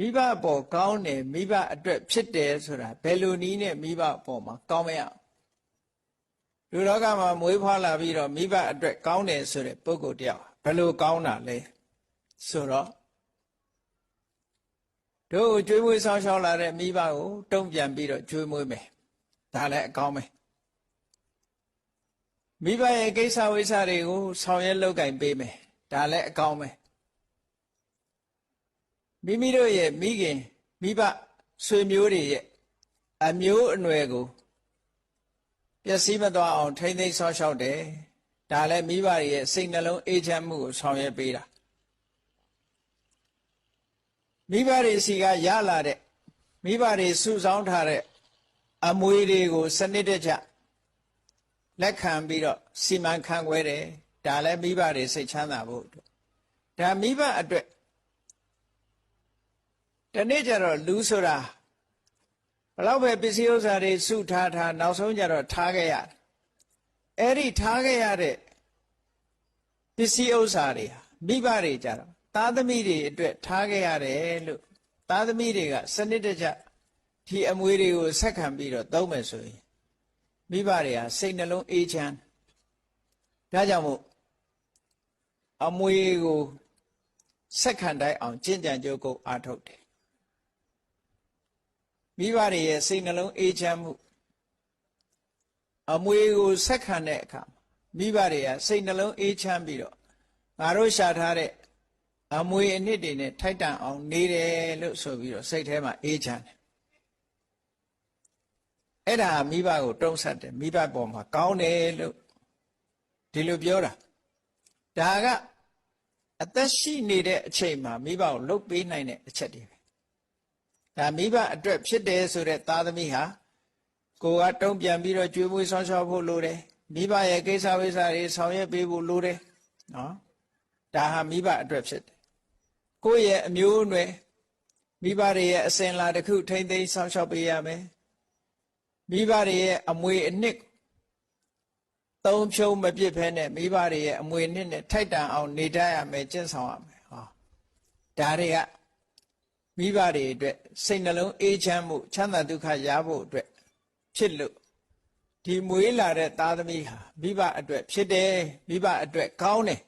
မိဘအပေါ်ကောင်းတယ်မိဘအတွက်ဖြစ်တယ်ဆိုတာဘယ်လိုနည်းနဲ့မိဘအပေါ်မှာကောင်းမရအောင်လူလောကမှာမွေးဖွားလာပြီးတော့မိဘအတွက်ကောင်းတယ်ဆိုတဲ့ပုဂ္ဂိုလ်တယောက်ဘယ်လိုကောင်းတာလဲဆိုတော့တို့ကျွေးမွေးဆောင်ရှောက်လာတဲ့မိဘကိုတုံ့ပြန်ပြီးတော့ကျွေးမွေးမယ်ဒါလည်းအကောင်းပဲမိဘရဲ့ကိစ္စဝိစ္စတွေကိုဆောင်ရွက်လုပ်ကင်ပေးမယ်ဒါလည်းအကောင်းပဲ မိမိတို့ရဲ့မိခင်မိဘဆွေမျိုးတွေရဲ့အမျိုးအနွယ်ကိုပျက်စီးမသွားအောင် ထိမ့်သိမ်းဆောက်ရှောက်တယ်ဒါလည်းမိဘတွေရဲ့စိတ်နှလုံးအေးချမ်းမှုကိုဆောင်ရွက်ပေးတာမိဘတွေစီကရလာတဲ့မိဘတွေစုဆောင်းထားတဲ့အမွေတွေကို စနစ်တကျလက်ခံပြီးတော့စီမံခန့်ခွဲတယ်ဒါလည်းမိဘတွေစိတ်ချမ်းသာဖို့အတွက်ဒါမိဘအတွက် ဒီနေ့ကျတော့လူဆိုတာဘလောက်ပဲပစ္စည်းဥစ္စာတွေစုထားထားနောက်ဆုံးကျတော့ထားခဲ့ရတယ်အဲ့ဒီထားခဲ့ရတဲ့ပစ္စည်းဥစ္စာတွေဟာမိဘတွေကြတော့သားသမီးတွေအတွက်ထားခဲ့ရတယ်လို့သားသမီးတွေကစနစ်တကျဒီအမွေတွေကိုဆက်ခံပြီးတော့သုံးမယ်ဆိုရင်မိဘတွေဟာစိတ်နှလုံးအေးချမ်းဒါကြောင့်မို့အမွေကိုဆက်ခံတိုင်းအောင်ကျင့်ကြံကြိုးကိုအားထုတ်တယ် မိဘတွေရဲ့စိတ်နှလုံးအေးချမ်းမှုအမွေကိုဆက်ခံတဲ့အခါမိဘတွေကစိတ်နှလုံးအေးချမ်းပြီးတော့ငါတို့ရှာထားတဲ့အမွေအနှစ်တွေနဲ့ထိုက်တန်အောင်နေတယ်လို့ဆိုပြီးတော့စိတ်ထဲမှာအေးချမ်းတယ်အဲ့ဒါမိဘကိုတုံးဆက်တယ်မိဘပေါ်မှာကောင်းတယ်လို့ဒီလိုပြောတာဒါကအသက်ရှိနေတဲ့အချိန်မှာမိဘကိုလှုပ်ပေးနိုင်တဲ့အချက်တွေပဲ ဒါမိဘအတွက်ဖြစ်တယ်ဆိုတဲ့သားသမီးဟာကိုကတုံ့ပြန်ပြီးတော့ကြွေးမွေးဆောင်းရှောက်ဖို့လိုတယ်မိဘရဲ့ကိစ္စဝိစ္စတွေဆောင်ရွက်ပေးဖို့လိုတယ်နော်ဒါဟာမိဘအတွက်ဖြစ်တယ်ကိုယ့်ရဲ့အမျိုးအနွယ်မိဘတွေရဲ့အစဉ်လာတစ်ခုထိမ့်သိမ်းဆောင်းရှောက်ပေးရမယ်မိဘတွေရဲ့အမွေအနှစ်သုံးဖြုံးမပြစ်ဖဲနဲ့မိဘတွေရဲ့အမွေအနှစ်နဲ့ထိုက်တန်အောင်နေတတ်ရမယ်ကျင့်ဆောင်ရမယ်ဟောဒါတွေက မိဘတွေအတွက်စိတ်နှလုံးအေးချမ်းမှုချမ်းသာဒုက္ခရဖို့အတွက်ဖြစ်လို့ဒီမွေးလာတဲ့သားသမီးဟာမိဘအတွက်ဖြစ်တယ်မိဘအတွက်ကောင်းတယ်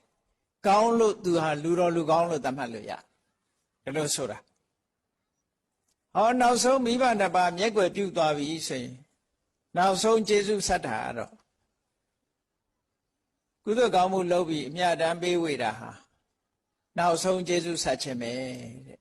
ကောင်းလို့သူဟာလူတော်လူကောင်းလို့သတ်မှတ်လို့ရဒါလို့ဆိုတာဟောနောက်ဆုံးမိဘနှစ်ပါးမျက်ွယ်ပြုတ်သွားပြီဆိုရင်နောက်ဆုံးကျေးဇူးဆက်တာကတော့ကုသိုလ်ကောင်းမှုလုပ်ပြီးအမြတ်တမ်းပေးဝေတာဟာနောက်ဆုံးကျေးဇူးဆက်ခြင်းပဲတဲ့